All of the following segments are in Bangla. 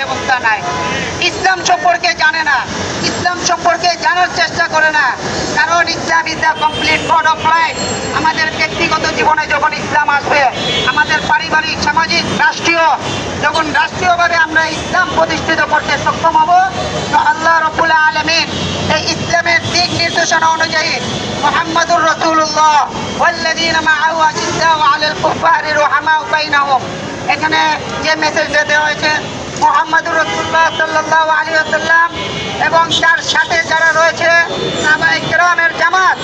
ব্যবস্থা নাই ইসলাম সম্পর্কে জানে না ইসলাম সম্পর্কে জানার চেষ্টা করে না কারণ Islam is the complete god of life আমাদের ব্যক্তিগত জীবনে যখন ইসলাম আসবে আমাদের পারিবারিক সামাজিক রাষ্ট্রীয় যখন রাষ্ট্রীয়ভাবে আমরা ইসলাম প্রতিষ্ঠিত করতে সক্ষম হব তো আল্লাহ রবুল্লা আলমিন এই ইসলামের দিক নির্দেশনা অনুযায়ী মোহাম্মদুর রসুল্লাহ والذين معه أشداء على الكفار رحماء بينهم এখানে যে মেসেজটা দেওয়া হয়েছে মোহাম্মদুর রসুল্লাহ সাল্লাহ আলী আসাল্লাম এবং তার সাথে যারা রয়েছে কেরামের জামাত,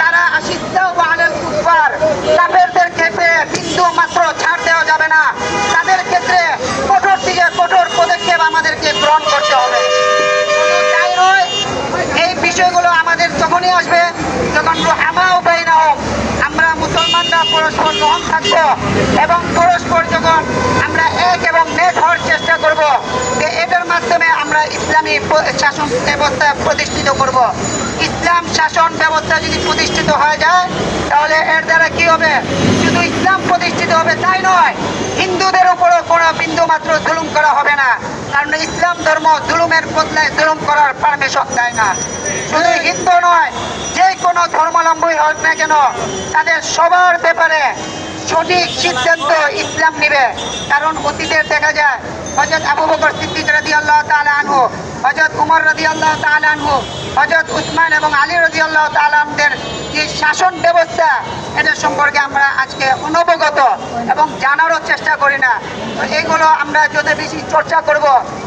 তারা আশিদ্দাও আলেল কুফার কাফেরদের ক্ষেত্রে বিন্দু মাত্র ছাড় দেওয়া যাবে না। তাদের ক্ষেত্রে কঠোর থেকে কঠোর পদক্ষেপ আমাদেরকে গ্রহণ করতে হবে। তাই নয়, এই বিষয়গুলো আমাদের তখনই আসবে, যখন রোহামা উপায় না হোক আমরা মুসলমানরা পরস্পর গ্রহণ থাকব এবং পরস্পর যখন আমরা এক এবং নেট হওয়ার চেষ্টা করব, যে এটার মাধ্যমে আমরা ইসলামী শাসন ব্যবস্থা প্রতিষ্ঠিত করব। ইসলাম শাসন ব্যবস্থা যদি প্রতিষ্ঠিত হয়ে যায়, তাহলে এর দ্বারা কি হবে? শুধু ইসলাম প্রতিষ্ঠিত হবে তাই নয়, হিন্দুদের উপরও কোনো বিন্দু মাত্র জুলুম করা হবে না। কারণ ইসলাম ধর্ম জুলুমের বদলায় জুলুম করার পারমিশন দেয় না। শুধু হিন্দু নয় কোনো ধর্মাবলম্বী হোক না কেন, তাদের সবার ব্যাপারে সঠিক সিদ্ধান্ত ইসলাম নেবে। কারণ অতীতে দেখা যায় হজরত আবু বকর সিদ্দিক রাজি আল্লাহ আনহু হজরত উমর রাজি আল্লাহ আনহু হজরত উসমান এবং আলী রাজি আল্লাহ তালামদের যে শাসন ব্যবস্থা, এটা সম্পর্কে আমরা আজকে অনবগত এবং জানারও চেষ্টা করি না। এগুলো আমরা যত বেশি চর্চা করব,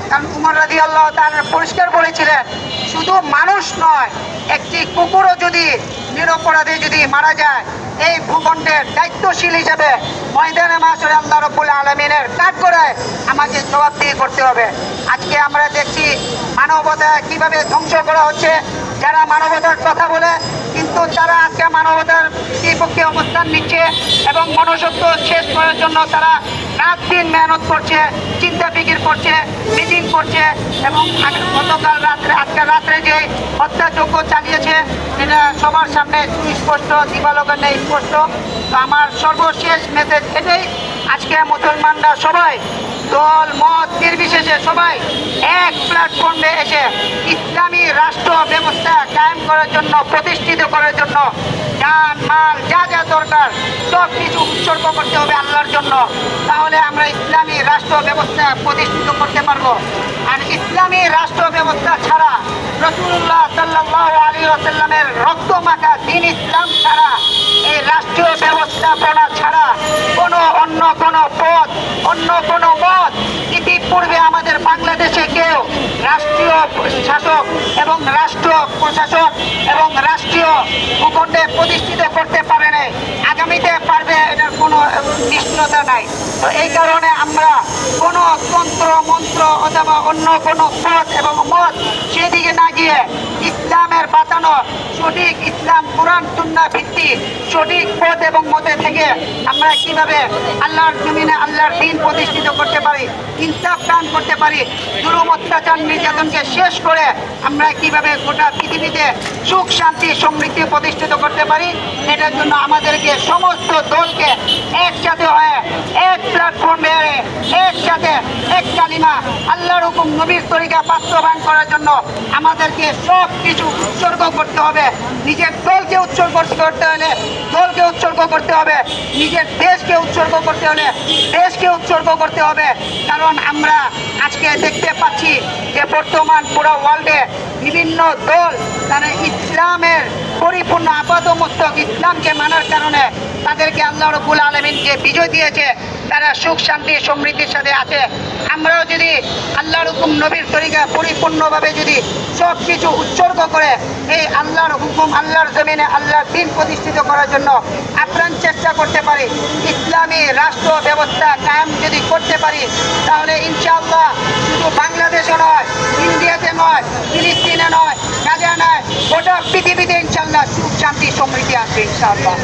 কারণ উমর রাজি আল্লাহ তার পরিষ্কার বলেছিলেন, শুধু মানুষ নয়, একটি কুকুরও যদি নিরপরাধে যদি মারা যায়, এই ভূখণ্ডের দায়িত্বশীল হিসেবে ময়দানে মাসরে আল্লাহ রব্বুল আলমিনের কাজ করে আমাকে জবাবদিহি করতে হবে। আজকে আমরা দেখছি মানবতা কীভাবে ধ্বংস করা হচ্ছে, যারা মানবতার কথা বলে কিন্তু তারা আজকে মানবতার বিপক্ষে অবস্থান নিচ্ছে এবং মনুষ্যত্ব শেষ করার জন্য তারা রাত দিন মেহনত করছে, চিন্তা ফিকির করছে মিটিং করছে এবং গতকাল রাত্রে আজকে রাত্রে যে হত্যাযজ্ঞ চালিয়েছে, এটা সবার সামনে সুস্পষ্ট দিবালোকের নেই স্পষ্ট। তো আমার সর্বশেষ মেসেজ এটাই, আজকে মুসলমানরা সবাই দল, মত নির্বিশেষে সবাই এক প্ল্যাটফর্মে এসে ইসলামী রাষ্ট্র ব্যবস্থা কায়েম করার জন্য, প্রতিষ্ঠিত করার জন্য যান মাল, যা যা দরকার, সব কিছু উৎসর্গ করতে হবে আল্লাহর জন্য। তাহলে আমরা ইসলামী রাষ্ট্র ব্যবস্থা প্রতিষ্ঠিত করতে পারব। আর ইসলামী রাষ্ট্র ব্যবস্থা ছাড়া রসুল্লাহ সাল্লাহ আলী আসাল্লামের রক্ত মাখা দিন ইসলাম ছাড়া, এই রাষ্ট্রীয় ব্যবস্থাপনা ছাড়া কোনো অন্য কোনো পথ, অন্য কোনো মত ইতিপূর্বে আমাদের বাংলাদেশে কেউ রাষ্ট্রীয় শাসক এবং রাষ্ট্র প্রশাসক এবং রাষ্ট্রীয় ভূখণ্ডে প্রতিষ্ঠিত করতে পারে নাই। আগামীতে পারবে এটার কোনো নিশ্চয়তা নাই। তো এই কারণে আমরা কোনো তন্ত্র, মন্ত্র অথবা অন্য কোনো পথ এবং মত সেদিকে না গিয়ে ইসলামের বাঁচানো, সঠিক ইসলাম, কোরআন সুন্না ভিত্তি সঠিক পথ এবং মতে থেকে আমরা কীভাবে আল্লাহর জমিনে আল্লাহর দিন প্রতিষ্ঠিত করতে পারি, ইনসাফ দান করতে পারি, জুলুম, অত্যাচার, নির্যাতনকে শেষ করে আমরা কীভাবে গোটা পৃথিবীতে সুখ, শান্তি, সমৃদ্ধি প্রতিষ্ঠিত করতে পারি, এটার জন্য আমাদেরকে সমস্ত দলকে একসাথে হয়ে এক প্ল্যাটফর্মে আল্লাহর হুকুম, নবীর তরিকা বাস্তবায়ন করার জন্য আমাদেরকে সব কিছু উৎসর্গ করতে হবে। নিজের দলকে উৎসর্গ করতে হলে, দলকে উৎসর্গ করতে হবে। নিজের দেশকে উৎসর্গ করতে হলে, দেশকে উৎসর্গ করতে হবে। কারণ আমরা আজকে দেখতে পাচ্ছি যে বর্তমান পুরো ওয়ার্ল্ডে বিভিন্ন দল তারা ইসলামের পরিপূর্ণ আপাদমস্তক ইসলামকে মানার কারণে তাদেরকে আল্লাহ রবুল আলমিনকে বিজয় দিয়েছে, তারা সুখ, শান্তি, সমৃদ্ধির সাথে আছে। আমরাও যদি আল্লাহ হুকুম নবীর তরিকা পরিপূর্ণভাবে যদি সব কিছু উৎসর্গ করে, এই আল্লাহর হুকুম আল্লাহর জমিনে আল্লাহর দিন প্রতিষ্ঠিত করার জন্য আপ্রাণ চেষ্টা করতে পারি, ইসলামী রাষ্ট্র ব্যবস্থা কায়েম যদি করতে পারি, তাহলে ইনশাআল্লাহ শুধু বাংলাদেশে নয়, ইন্ডিয়াতে নয়, ফিলিস্তিনে নয় গাজা নয়, গোটা পৃথিবীতে ইনশাআল্লাহ সুখ, শান্তি, সমৃদ্ধি আসবে ইনশাআল্লাহ।